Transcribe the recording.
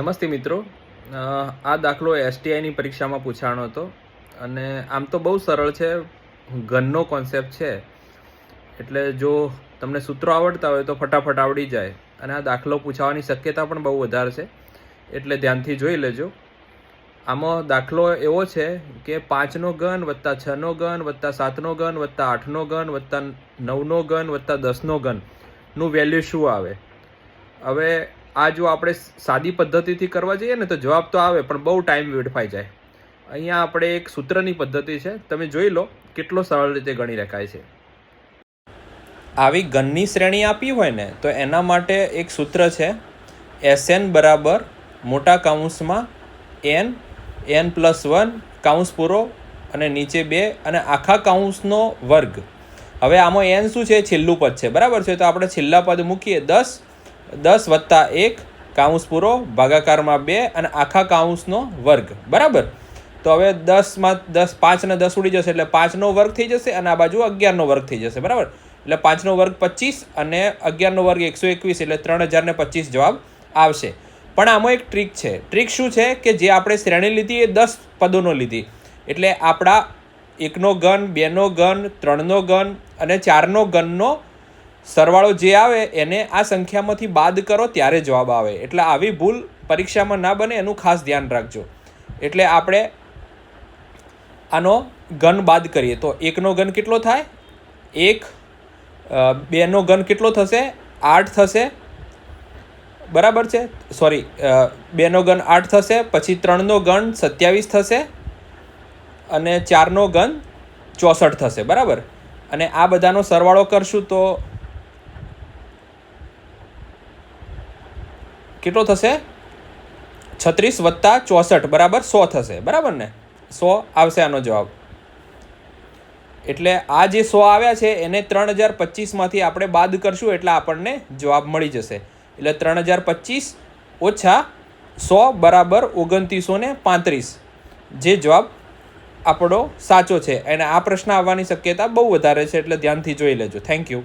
નમસ્તે મિત્રો. આ દાખલો એસટીઆઈની પરીક્ષામાં પૂછાણો હતો અને આમ તો બહુ સરળ છે ગનનો કોન્સેપ્ટ છે. એટલે જો તમને સૂત્રો આવડતા હોય તો ફટાફટ આવડી જાય અને આ દાખલો પૂછાવાની શક્યતા પણ બહુ વધારે છે. એટલે ધ્યાનથી જોઈ લેજો. આમાં દાખલો એવો છે કે પાંચનો ગન વત્તા છનો ગન વત્તા સાતનો ગન વત્તા આઠનો ગન વત્તા નવનો ગન વત્તા દસનો ગનનું વેલ્યુ શું આવે? હવે આ જો આપણે સાદી પદ્ધતિથી કરવા જઈએ ને તો જવાબ તો આવે, પણ બહુ ટાઈમ વેડફાઈ જાય. અહીંયા આપણે એક સૂત્રની પદ્ધતિ છે. તમે જોઈ લો કેટલો સરળ રીતે ગણી રખાય છે. આવી ગનની શ્રેણી આપી હોય ને, તો એના માટે એક સૂત્ર છે એસએન બરાબર મોટા કાઉન્સમાં N N plus one counts પૂરો અને નીચે બે અને આખા કાઉન્સનો વર્ગ. હવે આમાં એન શું છે? છેલ્લું પદ છે. બરાબર છે? તો આપણે છેલ્લા પદ મૂકીએ. દસ દસ વત્તા એક કાઉન્સ પૂરો, ભાગાકારમાં બે અને આખા કાઉન્સનો વર્ગ. બરાબર? તો હવે દસમાં દસ પાંચને દસ ઉડી જશે એટલે પાંચનો વર્ગ થઈ જશે અને આ બાજુ અગિયારનો વર્ગ થઈ જશે. બરાબર? એટલે પાંચનો વર્ગ પચીસ અને અગિયારનો વર્ગ એકસો એકવીસ એટલે ત્રણ હજારને પચીસ જવાબ આવશે. પણ આમાં એક ટ્રીક છે. ટ્રીક શું છે? કે જે આપણે શ્રેણી લીધી એ દસ પદોનો લીધી. એટલે આપણા એકનો ગન બેનો ગન ત્રણનો ગન અને ચારનો ઘનનો સરવાળો જે આવે એને આ સંખ્યામાંથી બાદ કરો ત્યારે જવાબ આવે. એટલે આવી ભૂલ પરીક્ષામાં ના બને એનું ખાસ ધ્યાન રાખજો. એટલે આપણે આનો ઘન બાદ કરીએ. તો એકનો ઘન કેટલો થાય? એક બેનો ઘન કેટલો થશે? આઠ થશે. બરાબર છે? સોરી બેનો ઘન આઠ થશે, પછી ત્રણનો ઘન સત્યાવીસ થશે અને ચારનો ઘન ચોસઠ થશે. બરાબર? અને આ બધાનો સરવાળો કરશું તો કેટલો થશે? છત્રીસ વત્તા ચોસઠ, બરાબર? સો થશે, બરાબર ને? સો આવશે આનો જવાબ. એટલે આ જે સો આવ્યા છે, એને ત્રણ હજાર પચીસમાંથી આપણે બાદ કરશું એટલે આપણને જવાબ મળી જશે. એટલે ત્રણ હજાર પચીસ ઓછા સો બરાબર ઓગણત્રીસો ને પાંત્રીસ. જે જવાબ આપણો સાચો છે. અને આ પ્રશ્ન આવવાની શક્યતા બહુ વધારે છે, એટલે ધ્યાનથી જોઈ લેજો. Thank you